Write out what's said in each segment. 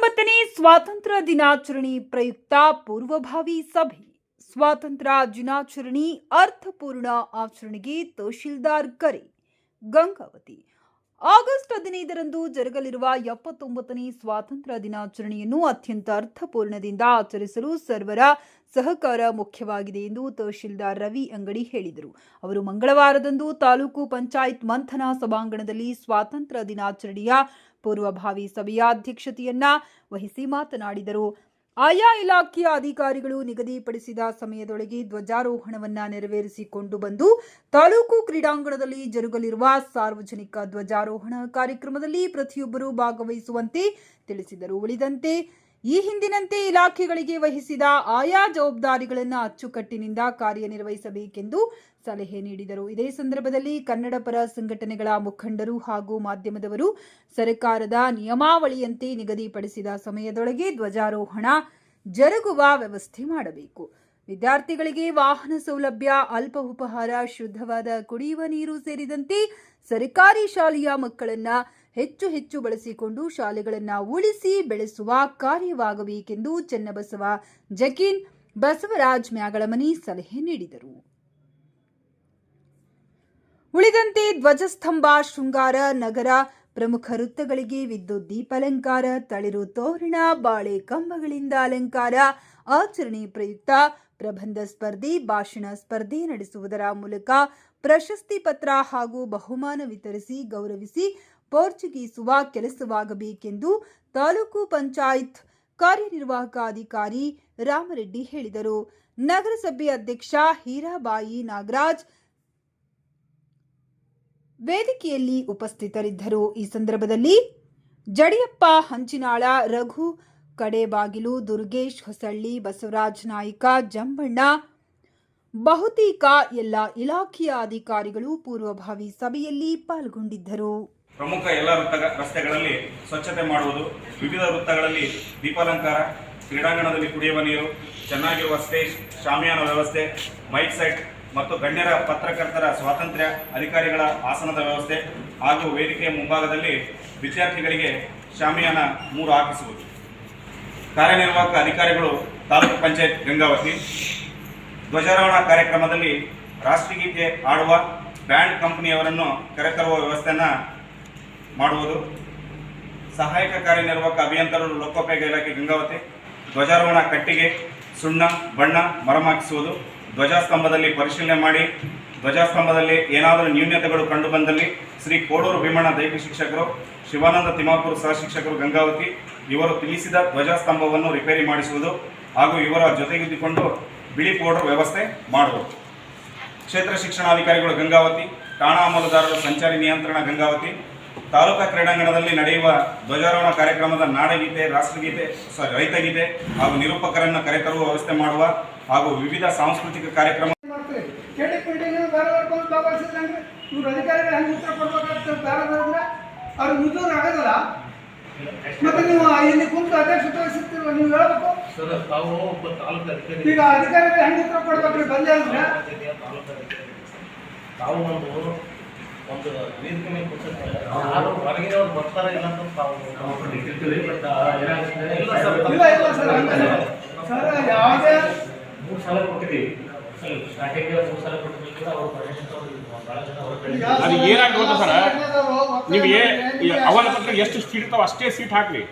ಎಪ್ಪತ್ತೊಂಬತ್ತನೇ ಸ್ವಾತಂತ್ರ್ಯ ದಿನಾಚರಣೆ ಪ್ರಯುಕ್ತ ಪೂರ್ವಭಾವಿ ಸಭೆ. ಸ್ವಾತಂತ್ರ್ಯ ದಿನಾಚರಣೆ ಅರ್ಥಪೂರ್ಣ ಆಚರಣೆಗೆ ತಹಶೀಲ್ದಾರ್ ಕರೆ. ಗಂಗಾವತಿ. ಆಗಸ್ಟ್ ಹದಿನೈದರಂದು ಜರುಗಲಿರುವ ಎಪ್ಪತ್ತೊಂಬತ್ತನೇ ಸ್ವಾತಂತ್ರ್ಯ ದಿನಾಚರಣೆಯನ್ನು ಅತ್ಯಂತ ಅರ್ಥಪೂರ್ಣದಿಂದ ಆಚರಿಸಲು ಸರ್ವರ ಸಹಕಾರ ಮುಖ್ಯವಾಗಿದೆ ಎಂದು ತಹಶೀಲ್ದಾರ್ ರವಿ ಅಂಗಡಿ ಹೇಳಿದರು. ಅವರು ಮಂಗಳವಾರದಂದು ತಾಲೂಕು ಪಂಚಾಯತ್ ಮಂಥನ ಸಭಾಂಗಣದಲ್ಲಿ ಸ್ವಾತಂತ್ರ್ಯ ದಿನಾಚರಣೆಯ ಪೂರ್ವಭಾವಿ ಸಭೆಯ ಅಧ್ಯಕ್ಷತೆಯನ್ನ ವಹಿಸಿ ಮಾತನಾಡಿದರು. ಆಯಾ ಇಲಾಖೆಯ ಅಧಿಕಾರಿಗಳು ನಿಗದಿಪಡಿಸಿದ ಸಮಯದೊಳಗೆ ಧ್ವಜಾರೋಹಣವನ್ನು ನೆರವೇರಿಸಿಕೊಂಡು ಬಂದು ತಾಲೂಕು ಕ್ರೀಡಾಂಗಣದಲ್ಲಿ ಜರುಗಲಿರುವ ಸಾರ್ವಜನಿಕ ಧ್ವಜಾರೋಹಣ ಕಾರ್ಯಕ್ರಮದಲ್ಲಿ ಪ್ರತಿಯೊಬ್ಬರೂ ಭಾಗವಹಿಸುವಂತೆ ತಿಳಿಸಿದರು. ಉಳಿದಂತೆ ಈ ಹಿಂದಿನಂತೆ ಇಲಾಖೆಗಳಿಗೆ ವಹಿಸಿದ ಆಯಾ ಜವಾಬ್ದಾರಿಗಳನ್ನು ಅಚ್ಚುಕಟ್ಟಿನಿಂದ ಕಾರ್ಯನಿರ್ವಹಿಸಬೇಕೆಂದು ಸಲಹೆ ನೀಡಿದರು. ಇದೇ ಸಂದರ್ಭದಲ್ಲಿ ಕನ್ನಡ ಪರ ಸಂಘಟನೆಗಳ ಮುಖಂಡರು ಹಾಗೂ ಮಾಧ್ಯಮದವರು ಸರ್ಕಾರದ ನಿಯಮಾವಳಿಯಂತೆ ನಿಗದಿಪಡಿಸಿದ ಸಮಯದೊಳಗೆ ಧ್ವಜಾರೋಹಣ ಜರುಗುವ ವ್ಯವಸ್ಥೆ ಮಾಡಬೇಕು. ವಿದ್ಯಾರ್ಥಿಗಳಿಗೆ ವಾಹನ ಸೌಲಭ್ಯ ಅಲ್ಪ ಉಪಹಾರ ಶುದ್ಧವಾದ ಕುಡಿಯುವ ನೀರು ಸೇರಿದಂತೆ ಸರ್ಕಾರಿ ಶಾಲೆಯ ಮಕ್ಕಳನ್ನ ಹೆಚ್ಚು ಹೆಚ್ಚು ಬಳಸಿಕೊಂಡು ಶಾಲೆಗಳನ್ನ ಉಳಿಸಿ ಬೆಳೆಸುವ ಕಾರ್ಯವಾಗಬೇಕೆಂದು ಚನ್ನಬಸವ ಜಕೀನ್ ಬಸವರಾಜ್ ಮ್ಯಾಗಳಮನಿ ಸಲಹೆ ನೀಡಿದರು. ಉಳಿದಂತೆ ಧ್ವಜಸ್ತಂಭ, ಶೃಂಗಾರ, ನಗರ, ಪ್ರಮುಖ ವೃತ್ತಗಳಿಗೆ ವಿದ್ಯುತ್, ದೀಪಾಲಂಕಾರ, ತಳಿರು ತೋರಣ, ಬಾಳೆ ಕಂಬಗಳಿಂದ ಅಲಂಕಾರ, ಆಚರಣೆ ಪ್ರಯುಕ್ತ ಪ್ರಬಂಧ ಸ್ಪರ್ಧೆ, ಭಾಷಣ ಸ್ಪರ್ಧೆ ನಡೆಸುವುದರ ಮೂಲಕ ಪ್ರಶಸ್ತಿ ಪತ್ರ ಹಾಗೂ ಬಹುಮಾನ ವಿತರಿಸಿ ಗೌರವಿಸಿ ಪೋರ್ಚುಗೀಸುವ ಕೆಲಸವಾಗಬೇಕೆಂದು ತಾಲೂಕು ಪಂಚಾಯತ್ ಕಾರ್ಯನಿರ್ವಾಹಕ ಅಧಿಕಾರಿ ರಾಮರೆಡ್ಡಿ ಹೇಳಿದರು. ನಗರಸಭೆ ಅಧ್ಯಕ್ಷ ಹೀರಾಬಾಯಿ ನಾಗರಾಜ್ ವೇದಿಕೆಯಲ್ಲಿ ಉಪಸ್ಥಿತರಿದ್ದರು. ಈ ಸಂದರ್ಭದಲ್ಲಿ ಜಡಿಯಪ್ಪ ಹಂಚಿನಾಳ ರಘು ಕಡೇಬಾಗಿಲು ದುರ್ಗೇಶ್, ಹೊಸಳ್ಳಿ, ಬಸವರಾಜ್ ನಾಯ್ಕ, ಜಂಬಣ್ಣ, ಬಹುತೇಕ ಎಲ್ಲ ಇಲಾಖೆಯ ಅಧಿಕಾರಿಗಳು ಪೂರ್ವಭಾವಿ ಸಭೆಯಲ್ಲಿ ಪಾಲ್ಗೊಂಡಿದ್ದರು. ಪ್ರಮುಖ ಎಲ್ಲ ವೃತ್ತ ರಸ್ತೆಗಳಲ್ಲಿ ಸ್ವಚ್ಛತೆ ಮಾಡುವುದು, ವಿವಿಧ ವೃತ್ತಗಳಲ್ಲಿ ದೀಪಾಲಂಕಾರ, ಕ್ರೀಡಾಂಗಣದಲ್ಲಿ ಕುಡಿಯುವ ನೀರು, ಚೆನ್ನಾಗಿರುವ ಸ್ಟೇಜ್, ಶಾಮಿಯಾನ ವ್ಯವಸ್ಥೆ, ಮೈಕ್ ಸೆಟ್ ಮತ್ತು ಗಣ್ಯರ ಪತ್ರಕರ್ತರ ಸ್ವಾತಂತ್ರ್ಯ, ಅಧಿಕಾರಿಗಳ ಆಸನದ ವ್ಯವಸ್ಥೆ ಹಾಗೂ ವೇದಿಕೆಯ ಮುಂಭಾಗದಲ್ಲಿ ವಿದ್ಯಾರ್ಥಿಗಳಿಗೆ ಶಾಮಿಯಾನ ಮೂರು ಹಾಕಿಸುವುದು. ಕಾರ್ಯನಿರ್ವಾಹಕ ಅಧಿಕಾರಿಗಳು ತಾಲೂಕು ಪಂಚಾಯತ್ ಗಂಗಾವತಿ. ಧ್ವಜಾರೋಹಣ ಕಾರ್ಯಕ್ರಮದಲ್ಲಿ ರಾಷ್ಟ್ರಗೀತೆ ಆಡುವ ಬ್ಯಾಂಡ್ ಕಂಪನಿಯವರನ್ನು ಕರೆತರುವ ವ್ಯವಸ್ಥೆಯನ್ನು ಮಾಡುವುದು. ಸಹಾಯಕ ಕಾರ್ಯನಿರ್ವಾಹಕ ಅಭಿಯಂತರರು ಲೋಕೋಪಯೋಗ ಇಲಾಖೆ ಗಂಗಾವತಿ. ಧ್ವಜಾರೋಹಣ ಕಟ್ಟಿಗೆ, ಸುಣ್ಣ, ಬಣ್ಣ ಮರಮಾಕಿಸುವುದು. ಧ್ವಜಸ್ತಂಭದಲ್ಲಿ ಪರಿಶೀಲನೆ ಮಾಡಿ, ಧ್ವಜಸ್ತಂಭದಲ್ಲಿ ಏನಾದರೂ ನ್ಯೂನ್ಯತೆಗಳು ಕಂಡುಬಂದಲ್ಲಿ ಶ್ರೀ ಕೋಡೂರು ಭೀಮಣ್ಣ ದೈಹಿಕ ಶಿಕ್ಷಕರು, ಶಿವಾನಂದ ತಿಮ್ಮಾಪುರ ಸಹ ಶಿಕ್ಷಕರು ಗಂಗಾವತಿ, ಇವರು ತಿಳಿಸಿದ ಧ್ವಜಸ್ತಂಭವನ್ನು ರಿಪೇರಿ ಮಾಡಿಸುವುದು ಹಾಗೂ ಇವರ ಜೊತೆಗಿದ್ದುಕೊಂಡು ಬಿಳಿ ಪೌಡರ್ ವ್ಯವಸ್ಥೆ ಮಾಡುವುದು. ಕ್ಷೇತ್ರ ಶಿಕ್ಷಣಾಧಿಕಾರಿಗಳು ಗಂಗಾವತಿ, ಠಾಣಾ ಅಮಲುದಾರರು ಸಂಚಾರಿ ನಿಯಂತ್ರಣ ಗಂಗಾವತಿ ತಾಲೂಕಾ ಕ್ರೀಡಾಂಗಣದಲ್ಲಿ ನಡೆಯುವ ಧ್ವಜಾರೋಹಣ ಕಾರ್ಯಕ್ರಮದ ನಾಡಗೀತೆ ರಾಷ್ಟ್ರಗೀತೆ ಸಾರಿ ರೈತಗೀತೆ ಹಾಗೂ ನಿರೂಪಕರನ್ನು ಕರೆತರುವ ವ್ಯವಸ್ಥೆ ಮಾಡುವ ಹಾಗೂ ವಿವಿಧ ಸಾಂಸ್ಕೃತಿಕ ಕಾರ್ಯಕ್ರಮ ಇವ್ರು ಅಧಿಕಾರಿಗಳು ಹೆಂಗೆ ಉತ್ತರ ಕೊಡ್ಬೇಕಾಗ್ತದೆ ಬೇರೆ ಬೇರೆ ಅವ್ರು ಮುಜೂರು ಆಗೋದಲ್ಲ ಮತ್ತೆ ನೀವು ಇಲ್ಲಿ ಕುಂತು ಅಧ್ಯಕ್ಷತೆ ವಹಿಸಿರ್ತೀರ ನೀವು ಹೇಳ್ಬೇಕು? ಸರ್ ತಾವು ಒಬ್ಬ ತಾಲೂಕು ಅಧಿಕಾರಿ. ಈಗ ಅಧಿಕಾರಿಗಳು ಹೆಂಗೆ ಉತ್ತರ ಕೊಡ್ಬೇಕ್ರಿ ಬಂದೆ ಅಂದ್ರೆ? ತಾವು ಒಂದು ಒಂದು ವೇದಿಕೆ ಮೇಲೆ ಕೂತಿರ್ತಾರೆ ಯಾರು ಹೊರಗಿನವ್ರು ಬರ್ತಾರೆ ಇಲ್ಲ ಅಂತ ತಾವು ಇಲ್ಲ ಸರ್ ಇಲ್ಲ ಇಲ್ಲ ಸರ್ ಹಂಗಲ್ಲ ಸರ್ ಯಾವುದೇ ಮೂರು ಸಲ ಕೊಟ್ಟಿದ್ದೀವಿ ಅದು ಏನಾಗಿ ಗೊತ್ತಾ ಸರ್? ಒತ್ತಾಯ ನೀವು ಅವನ ಪತ್ರ ಎಷ್ಟು ಸೀಟ್ ಇರ್ತಾವ ಅಷ್ಟೇ ಸೀಟ್ ಹಾಕ್ರಿ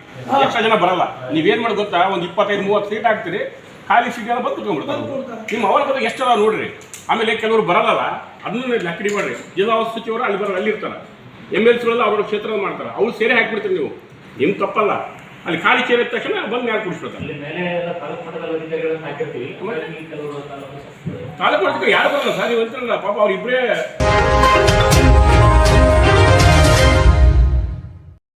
ಎಷ್ಟು ಜನ ಬರಲ್ಲ. ನೀವೇನ್ ಮಾಡಿ ಗೊತ್ತಾ? ಒಂದು ಇಪ್ಪತ್ತೈದು ಮೂವತ್ತು ಸೀಟ್ ಹಾಕ್ತೀರಿ. ಖಾಲಿ ಸೀಟ್ ಎಲ್ಲ ಬಂದು ಕುತ್ಕೊಂಡ್ಬಿಡ್ತಾರೆ. ನಿಮ್ಮ ಅವನ ಪತ್ರ ಎಷ್ಟು ಅದಾವ ನೋಡ್ರಿ? ಆಮೇಲೆ ಕೆಲವರು ಬರಲ್ಲ ಅದನ್ನ ಲಕ್ಕಡಿ ಮಾಡ್ರಿ. ಜಿಲ್ಲಾ ಸಚಿವರು ಅಲ್ಲಿ ಬರೋ ಅಲ್ಲಿ ಇರ್ತಾರೆ. ಎಂ ಎಲ್ ಸಿಗಳೆಲ್ಲ ಅವ್ರ ಕ್ಷೇತ್ರ ಮಾಡ್ತಾರೆ. ಅವ್ರು ಸೇರೆ ಹಾಕ್ಬಿಡ್ತೀರಿ ನೀವು. ನಿಮ್ ತಪ್ಪಲ್ಲ. ಅಲ್ಲಿ ಖಾಲಿ ಚೇರ್ ಇದ್ದ ತಕ್ಷಣ ಬಂದು ಮ್ಯಾಲೆ ಕುಡಿಸ್ಬಿಡ್ತಾರೆ. ತಾಲೂಕು ಯಾರು ಬರಲ್ಲ. ಸರ್ ನೀವು ಅಂತಾರಲ್ಲ ಪಾಪ ಅವ್ರಿಬ್ರೇ